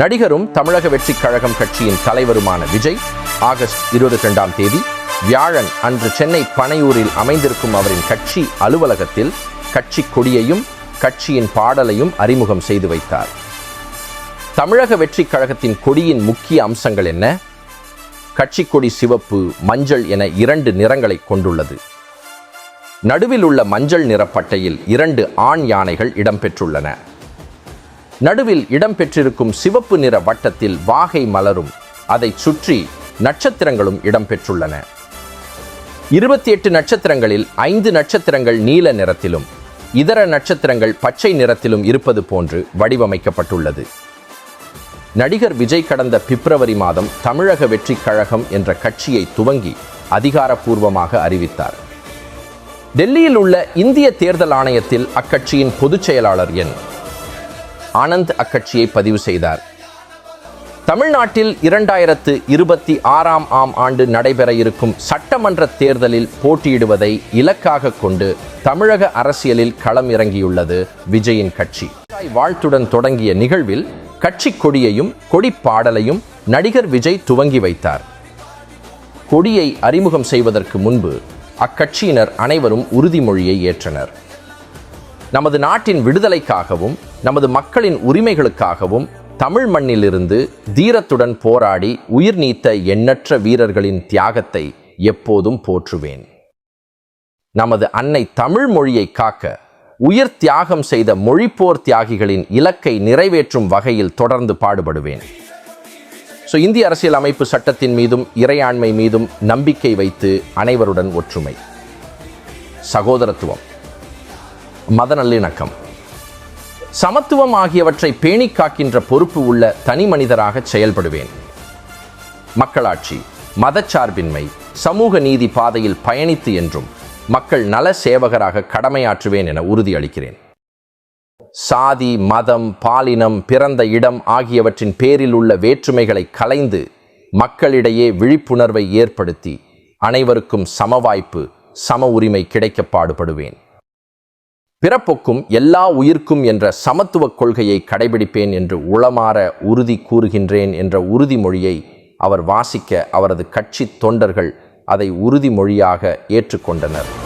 நடிகரும் தமிழக வெற்றிக் கழகம் கட்சியின் தலைவருமான விஜய் ஆகஸ்ட் இருபத்தி ரெண்டாம் தேதி வியாழன் அன்று சென்னை பனையூரில் அமைந்திருக்கும் அவரின் கட்சி அலுவலகத்தில் கட்சி கொடியையும் கட்சியின் பாடலையும் அறிமுகம் செய்து வைத்தார். தமிழக வெற்றிக் கழகத்தின் கொடியின் முக்கிய அம்சங்கள் என்ன? கட்சி கொடி சிவப்பு மஞ்சள் என இரண்டு நிறங்களை கொண்டுள்ளது. நடுவில் உள்ள மஞ்சள் நிற பட்டையில் இரண்டு ஆண் யானைகள் இடம்பெற்றுள்ளன. நடுவில் இடம்பெற்றிருக்கும் சிவப்பு நிற வட்டத்தில் வாகை மலரும். அதை சுற்றி நட்சத்திரங்களும் இடம்பெற்றுள்ளன. இருபத்தி எட்டு நட்சத்திரங்களில் ஐந்து நட்சத்திரங்கள் நீல நிறத்திலும் இதர நட்சத்திரங்கள் பச்சை நிறத்திலும் இருப்பது போன்று வடிவமைக்கப்பட்டுள்ளது. நடிகர் விஜய் கடந்த பிப்ரவரி மாதம் தமிழக வெற்றிக் கழகம் என்ற கட்சியை துவங்கி அதிகாரப்பூர்வமாக அறிவித்தார். டெல்லியில் உள்ள இந்திய தேர்தல் ஆணையத்தில் அக்கட்சியின் பொதுச் செயலாளர் என். ஆனந்த் அக்கட்சியை பதிவு செய்தார். தமிழ்நாட்டில் இரண்டாயிரத்து இருபத்தி ஆறாம் ஆம் ஆண்டு நடைபெற இருக்கும் சட்டமன்ற தேர்தலில் போட்டியிடுவதை இலக்காக கொண்டு தமிழக அரசியலில் களம் இறங்கியுள்ளது விஜயின் கட்சி. வாழ்த்துடன் தொடங்கிய நிகழ்வில் கட்சி கொடியையும் கொடி பாடலையும் நடிகர் விஜய் துவங்கி வைத்தார். கொடியை அறிமுகம் செய்வதற்கு முன்பு அக்கட்சியினர் அனைவரும் உறுதிமொழியை ஏற்றனர். நமது நாட்டின் விடுதலைக்காகவும் நமது மக்களின் உரிமைகளுக்காகவும் தமிழ் மண்ணிலிருந்து தீரத்துடன் போராடி உயிர் நீத்த எண்ணற்ற வீரர்களின் தியாகத்தை எப்போதும் போற்றுவேன். நமது அன்னை தமிழ் மொழியை காக்க உயிர் தியாகம் செய்த மொழிப்போர் தியாகிகளின் இலக்கை நிறைவேற்றும் வகையில் தொடர்ந்து பாடுபடுவேன். ஸோ இந்திய அரசியல் அமைப்பு சட்டத்தின் மீதும் இறையாண்மை மீதும் நம்பிக்கை வைத்து அனைவருடன் ஒற்றுமை. சகோதரத்துவம். மத நல்லிணக்கம் சமத்துவம் ஆகியவற்றை பேணிக் காக்கின்ற பொறுப்பு உள்ள தனி மனிதராக செயல்படுவேன். மக்களாட்சி மதச்சார்பின்மை சமூக நீதி பாதையில் பயணித்து என்றும் மக்கள் நல சேவகராக கடமையாற்றுவேன் என உறுதியளிக்கிறேன். சாதி மதம் பாலினம் பிறந்த இடம் ஆகியவற்றின் பேரில் உள்ள வேற்றுமைகளை கலைந்து மக்களிடையே விழிப்புணர்வை ஏற்படுத்தி அனைவருக்கும் சமவாய்ப்பு சம உரிமை கிடைக்க பாடுபடுவேன். பிறப்புக்கும் எல்லா உயிர்க்கும் என்ற சமத்துவக் கொள்கையை கடைபிடிப்பேன் என்று உளமாற உறுதி கூறுகின்றேன் என்ற உறுதிமொழியை அவர் வாசிக்க அவரது கட்சி தொண்டர்கள் அதை உறுதிமொழியாக ஏற்றுக்கொண்டனர்.